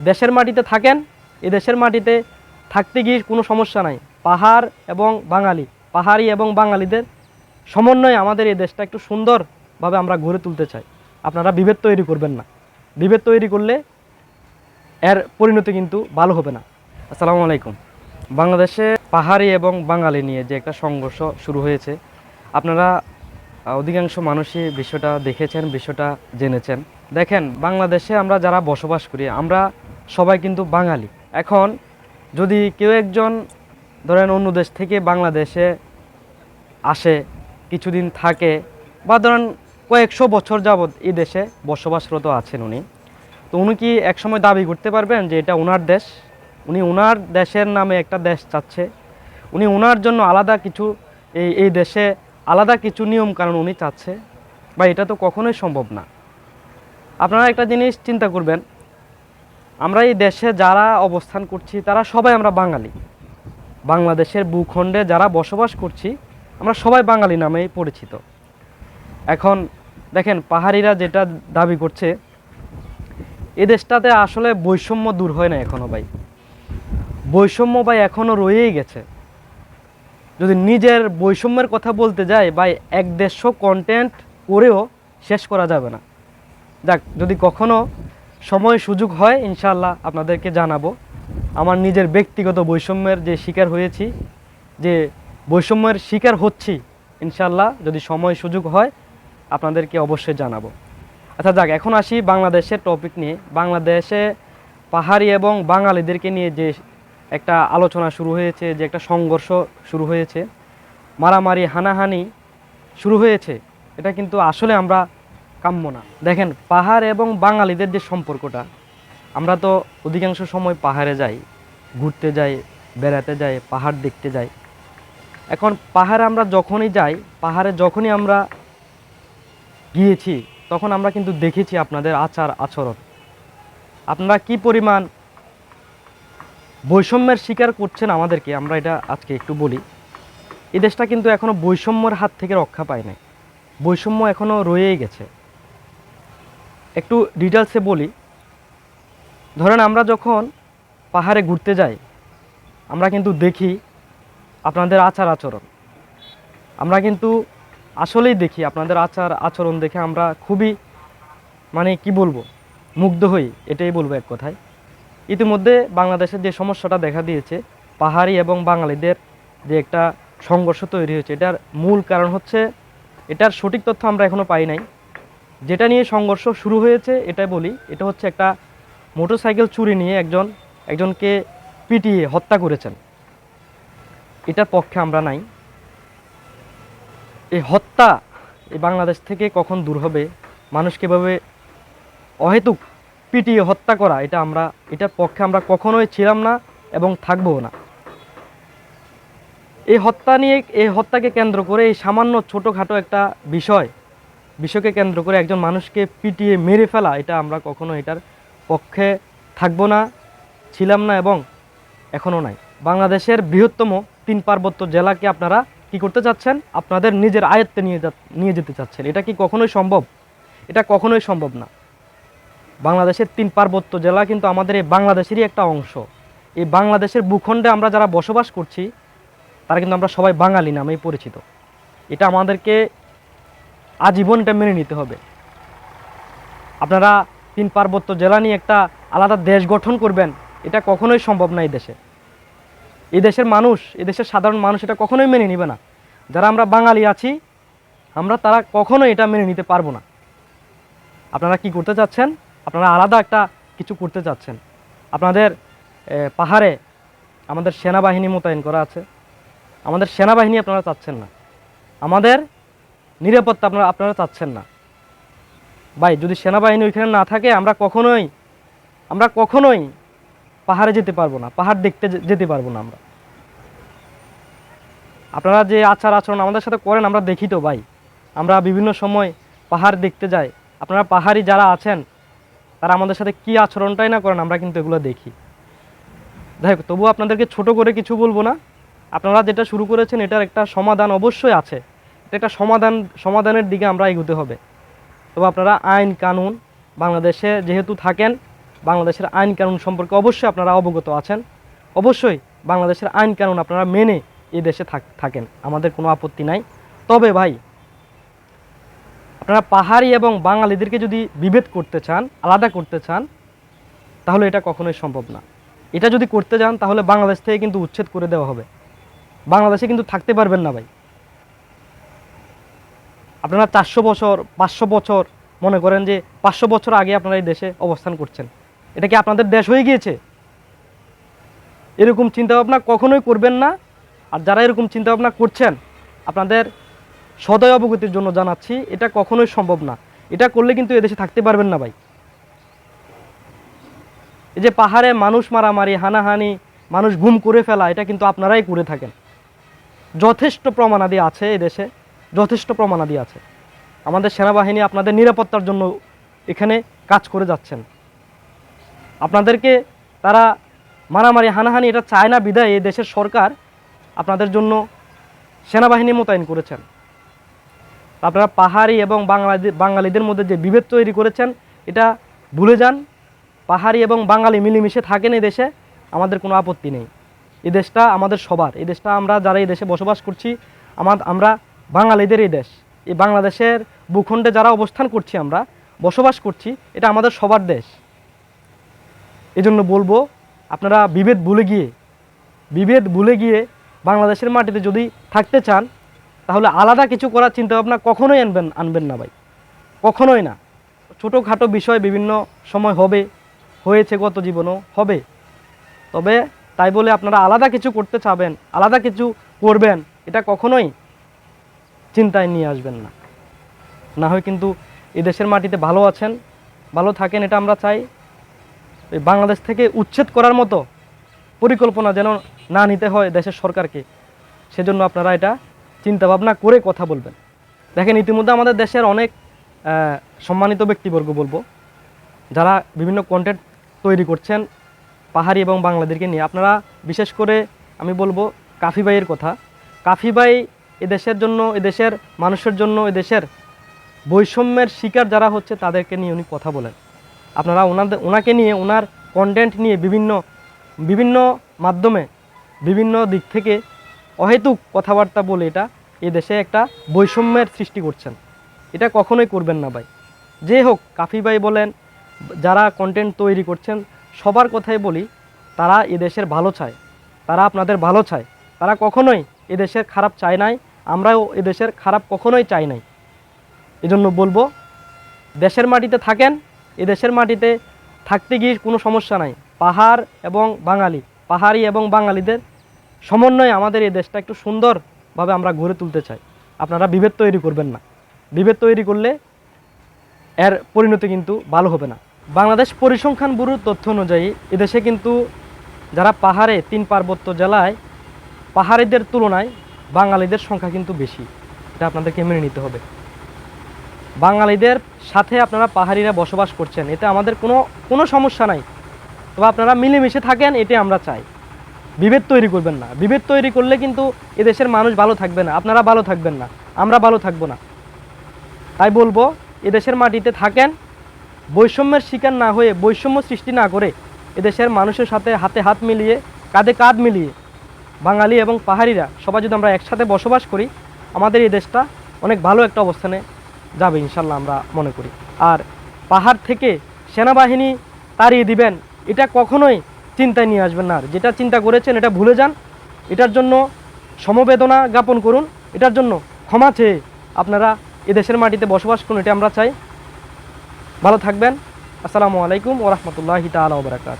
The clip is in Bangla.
দেশের মাটিতে থাকেন এই দেশের মাটিতে থাকতে গিয়ে কোনো সমস্যা নাই। পাহাড় এবং বাঙালি, পাহাড়ি এবং বাঙালিদের সমন্বয়ে আমাদের এই দেশটা একটু সুন্দরভাবে আমরা গড়ে তুলতে চাই। আপনারা বিভেদ তৈরি করবেন না। বিভেদ তৈরি করলে এর পরিণতি কিন্তু ভালো হবে না। আসসালামু আলাইকুম। বাংলাদেশে পাহাড়ি এবং বাঙালি নিয়ে যে একটা সংঘর্ষ শুরু হয়েছে, আপনারা অধিকাংশ মানুষই বিষয়টা দেখেছেন, বিষয়টা জেনেছেন। দেখেন, বাংলাদেশে আমরা যারা বসবাস করি, আমরা সবাই কিন্তু বাঙালি। এখন যদি কেউ একজন ধরেন অন্য দেশ থেকে বাংলাদেশে আসে, কিছুদিন থাকে বা ধরেন কয়েকশো বছর যাবৎ এই দেশে বসবাসরত আছেন উনি, তো উনি কি একসময় দাবি করতে পারবেন যে এটা ওনার দেশ? উনি ওনার দেশের নামে একটা দেশ চাচ্ছে। উনি ওনার জন্য আলাদা কিছু এই এই দেশে আলাদা কিছু নিয়ম কারণ উনি চাচ্ছে, বা এটা তো কখনোই সম্ভব না। আপনারা একটা জিনিস চিন্তা করবেন আমরা এই দেশে যারা অবস্থান করছি, তারা সবাই আমরা বাঙালি। বাংলাদেশের ভূখণ্ডে যারা বসবাস করছি, আমরা সবাই বাঙালি নামেই পরিচিত। এখন দেখেন, পাহাড়িরা যেটা দাবি করছে, এ দেশটাতে আসলে বৈষম্য দূর হয় না এখনও ভাই। বৈষম্য ভাই এখনও রয়েই গেছে। যদি নিজের বৈষম্যের কথা বলতে যাই, ভাই, এক দেড়শো কন্টেন্ট করেও শেষ করা যাবে না। যাক, যদি কখনো সময় সুযোগ হয় ইনশাল্লাহ আপনাদেরকে জানাব। আমার নিজের ব্যক্তিগত বৈষম্যের যে শিকার হয়েছি, যে বৈষম্যের শিকার হচ্ছি ইনশাল্লাহ যদি সময় সুযোগ হয়, আপনাদেরকে অবশ্যই জানাব। আচ্ছা যাক, এখন আসি বাংলাদেশের টপিক নিয়ে। বাংলাদেশে পাহাড়ি এবং বাঙালিদেরকে নিয়ে যে একটা আলোচনা শুরু হয়েছে, যে একটা সংঘর্ষ শুরু হয়েছে, মারামারি, হানাহানি শুরু হয়েছে, এটা কিন্তু আসলে আমরা কাম্য না। দেখেন, পাহাড় এবং বাঙালিদের যে সম্পর্কটা, আমরা তো অধিকাংশ সময় পাহাড়ে যাই, ঘুরতে যাই, বেড়াতে যাই, পাহাড় দেখতে যাই। এখন পাহাড়ে আমরা যখনই যাই, পাহাড়ে যখনই আমরা গিয়েছি, তখন আমরা কিন্তু দেখেছি আপনাদের আচার আচরণ। আপনারা কি পরিমাণ বৈষম্যের শিকার করছেন আমাদেরকে, আমরা এটা আজকে একটু বলি। এই দেশটা কিন্তু এখনও বৈষম্যের হাত থেকে রক্ষা পায় নাই বৈষম্য এখনও রয়েই গেছে। একটু ডিটেলসে বলি। ধরেন আমরা যখন পাহাড়ে ঘুরতে যাই, আমরা কিন্তু দেখি আপনাদের আচার আচরণ। আমরা কিন্তু আসলেই দেখি আপনাদের আচার আচরণ দেখে আমরা খুবই মানে কি বলব, মুগ্ধ হই, এটাই বলব এক কথায়। ইতিমধ্যে বাংলাদেশের যে সমস্যাটা দেখা দিয়েছে, পাহাড়ি এবং বাঙালিদের যে একটা সংঘর্ষ তৈরি হয়েছে, এটার মূল কারণ হচ্ছে, এটার সঠিক তথ্য আমরা এখনও পাই নাই। যেটা নিয়ে সংঘর্ষ শুরু হয়েছে, এটাই বলি। এটা হচ্ছে একটা মোটরসাইকেল চুরি নিয়ে একজন, একজনকে পিটিয়ে হত্যা করেছেন। এটার পক্ষে আমরা নাই। এই হত্যা এই বাংলাদেশ থেকে কখন দূর হবে, মানুষকে এভাবে অহেতুক পিটিয়ে হত্যা করা, এটা আমরা, এটার পক্ষে আমরা কখনোই ছিলাম না এবং থাকবও না। এই হত্যা নিয়ে, এই হত্যাকে কেন্দ্র করে এই সামান্য ছোটোখাটো একটা বিষয় বিষয়কে কেন্দ্র করে একজন মানুষকে পিটিয়ে মেরে ফেলা, এটা আমরা কখনো এটার পক্ষে থাকব না, ছিলাম না এবং এখনও নাই। বাংলাদেশের বৃহত্তম তিন পার্বত্য জেলাকে আপনারা কি করতে চাচ্ছেন? আপনাদের নিজের আয়ত্তে নিয়ে যা নিয়ে যেতে চাচ্ছেন। এটা কি কখনোই সম্ভব? এটা কখনোই সম্ভব না। বাংলাদেশের তিন পার্বত্য জেলা কিন্তু আমাদের এই বাংলাদেশেরই একটা অংশ। এই বাংলাদেশের ভূখণ্ডে আমরা যারা বসবাস করছি, তারা কিন্তু আমরা সবাই বাঙালি নামেই পরিচিত। এটা আমাদেরকে আজীবনটা মেনে নিতে হবে। আপনারা তিন পার্বত্য জেলা নিয়ে একটা আলাদা দেশ গঠন করবেন, এটা কখনোই সম্ভব না এই দেশে। এই দেশের মানুষ দেশের সাধারণ মানুষ এটা কখনোই মেনে নেবে না। যারা আমরা বাঙালি আছি, আমরা তারা কখনোই এটা মেনে নিতে পারব না। আপনারা কি করতে চাচ্ছেন? আপনারা আলাদা একটা কিছু করতে চাচ্ছেন। আপনাদের পাহাড়ে আমাদের সেনাবাহিনী মোতায়েন করা আছে। আমাদের সেনাবাহিনী আপনারা চাচ্ছেন না। আমাদের নিরাপত্তা আপনারা আপনারা চাচ্ছেন না। ভাই, যদি সেনাবাহিনী ওইখানে না থাকে, আমরা কখনোই আমরা কখনোই পাহাড়ে যেতে পারব না। পাহাড় দেখতে যেতে পারব না আমরা। আপনারা যে আচার আচরণ আমাদের সাথে করেন, আমরা দেখি তো ভাই। আমরা বিভিন্ন সময় পাহাড় দেখতে যাই। আপনারা পাহাড়ি যারা আছেন, তারা আমাদের সাথে কি আচরণটাই না করেন, আমরা কিন্তু এগুলো দেখি। যাই হোক, তবুও আপনাদেরকে ছোট করে কিছু বলব না। আপনারা যেটা শুরু করেছেন, এটার একটা সমাধান অবশ্যই আছে। এটা সমাধান, সমাধানের দিকে আমরা এগোতে হবে। তবে আপনারা আইন কানুন বাংলাদেশে যেহেতু থাকেন, বাংলাদেশের আইন কানুন সম্পর্কে অবশ্যই আপনারা অবগত আছেন। অবশ্যই বাংলাদেশের আইন কানুন আপনারা মেনে এই দেশে থাক- থাকেন, আমাদের কোনো আপত্তি নাই। তবে ভাই, আপনারা পাহাড়ি এবং বাঙালিদেরকে যদি বিভেদ করতে চান, আলাদা করতে চান, তাহলে এটা কখনোই সম্ভব না। এটা যদি করতে যান, তাহলে বাংলাদেশ থেকে কিন্তু উচ্ছেদ করে দেওয়া হবে। বাংলাদেশে কিন্তু থাকতে পারবেন না ভাই। আপনারা চারশো বছর, পাঁচশো বছর মনে করেন যে পাঁচশো বছর আগে আপনারা এই দেশে অবস্থান করছেন। এটা কি আপনাদের দেশ হয়ে গিয়েছে? এরকম চিন্তাভাবনা কখনোই করবেন না। আর যারা এরকম চিন্তাভাবনা করছেন, আপনাদের সদয় অবগতির জন্য জানাচ্ছি, এটা কখনোই সম্ভব না। এটা করলে কিন্তু এদেশে থাকতে পারবেন না ভাই। এই যে পাহাড়ে মানুষ মারামারি, হানাহানি, মানুষ গুম করে ফেলা, এটা কিন্তু আপনারাই করে থাকেন। যথেষ্ট প্রমাণাদি আছে এই দেশে যথেষ্ট প্রমাণাদি আছে। আমাদের সেনাবাহিনী আপনাদের নিরাপত্তার জন্য এখানে কাজ করে যাচ্ছেন। আপনাদেরকে তারা মারামারি, হানাহানি, এটা চায় না বিদায়, এই দেশের সরকার আপনাদের জন্য সেনাবাহিনী মোতায়েন করেছেন। আপনারা পাহাড়ি এবং বাঙালি, বাঙালিদের মধ্যে যে বিভেদ তৈরি করেছেন, এটা ভুলে যান। পাহাড়ি এবং বাঙালি মিলেমিশে থাকেন এই দেশে, আমাদের কোনো আপত্তি নেই। এই দেশটা আমাদের সবার, এই দেশটা আমরা যারা এই দেশে বসবাস করছি আমার আমরা বাঙালিদের এই দেশ। এই বাংলাদেশের ভূখণ্ডে যারা অবস্থান করছি আমরা, বসবাস করছি, এটা আমাদের সবার দেশ। এই জন্য বলব, আপনারা বিভেদ ভুলে গিয়ে, বিভেদ ভুলে গিয়ে বাংলাদেশের মাটিতে যদি থাকতে চান, তাহলে আলাদা কিছু করার চিন্তাভাবনা কখনোই আনবেন আনবেন না ভাই। কখনোই না। ছোটোখাটো বিষয় বিভিন্ন সময় হবে, হয়েছে গত জীবনও হবে। তবে তাই বলে আপনারা আলাদা কিছু করতে চাবেন, আলাদা কিছু করবেন, এটা কখনোই চিন্তায় নিয়ে আসবেন না। না হয় কিন্তু এই দেশের মাটিতে ভালো আছেন, ভালো থাকেন, এটা আমরা চাই। এই বাংলাদেশ থেকে উচ্ছেদ করার মতো পরিকল্পনা যেন না নিতে হয় দেশের সরকারকে, সেজন্য আপনারা এটা চিন্তাভাবনা করে কথা বলবেন। দেখেন, ইতিমধ্যে আমাদের দেশের অনেক সম্মানিত ব্যক্তিবর্গ বলব, যারা বিভিন্ন কন্টেন্ট তৈরি করছেন পাহাড়ি এবং বাংলাদেশকে নিয়ে। আপনারা বিশেষ করে আমি বলব কাফি ভাইয়ের কথা। কাফি ভাই এদেশের জন্য, এদেশের মানুষের জন্য, এদেশের বৈষম্যের শিকার যারা হচ্ছে তাদেরকে নিয়ে উনি কথা বলেন। আপনারা ওনাদের, ওনাকে নিয়ে, ওনার কন্টেন্ট নিয়ে বিভিন্ন বিভিন্ন মাধ্যমে, বিভিন্ন দিক থেকে অহেতুক কথাবার্তা বলে এটা এই দেশে একটা বৈষম্যের সৃষ্টি করছেন। এটা কখনোই করবেন না ভাই। যে হোক, কাফি ভাই বলেন, যারা কন্টেন্ট তৈরি করছেন, সবার কথাই বলি, তারা এদেশের ভালো চায়। তারা আপনাদের ভালো চায়। তারা কখনোই এদেশের খারাপ চায় নাই। আমরাও এদেশের খারাপ কখনোই চাই নাই। এজন্য বলব, দেশের মাটিতে থাকেন এদেশের মাটিতে থাকতে গিয়ে কোনো সমস্যা নাই। পাহাড় এবং বাঙালি, পাহাড়ি এবং বাঙালিদের সমন্বয়ে আমাদের এই দেশটা একটু সুন্দরভাবে আমরা গড়ে তুলতে চাই। আপনারা বিভেদ তৈরি করবেন না। বিভেদ তৈরি করলে এর পরিণতি কিন্তু ভালো হবে না। বাংলাদেশ পরিসংখ্যান ব্যুরোর তথ্য অনুযায়ী এদেশে কিন্তু যারা পাহাড়ে তিন পার্বত্য জেলায় পাহাড়িদের তুলনায় বাঙালিদের সংখ্যা কিন্তু বেশি। এটা আপনাদেরকে মেনে নিতে হবে। বাঙালিদের সাথে আপনারা পাহাড়িরা বসবাস করছেন, এতে আমাদের কোনো কোনো সমস্যা নাই। তবে আপনারা মিলেমিশে থাকেন এটি আমরা চাই। বিভেদ তৈরি করবেন না। বিভেদ তৈরি করলে কিন্তু এদেশের মানুষ ভালো থাকবে না। আপনারা ভালো থাকবেন না। আমরা ভালো থাকব না। তাই বলব, এদেশের মাটিতে থাকেন। বৈষম্যের শিকার না হয়ে, বৈষম্য সৃষ্টি না করে, এদেশের মানুষের সাথে হাতে হাত মিলিয়ে, কাঁধে কাঁধ মিলিয়ে বাঙালি এবং পাহাড়িরা সবাই যদি আমরা একসাথে বসবাস করি, আমাদের এই দেশটা অনেক ভালো একটা অবস্থানে যাবে ইনশাল্লাহ আমরা মনে করি। আর পাহাড় থেকে সেনাবাহিনী তাড়িয়ে দিবেন, এটা কখনোই চিন্তায় নিয়ে আসবেন না। আর যেটা চিন্তা করেছেন, এটা ভুলে যান। এটার জন্য সমবেদনা জ্ঞাপন করুন। এটার জন্য ক্ষমা চেয়ে আপনারা এদেশের মাটিতে বসবাস করুন, এটা আমরা চাই। ভালো থাকবেন। আসসালামু আলাইকুম ওরহমতুল্লাহি তালা ওবরাকাত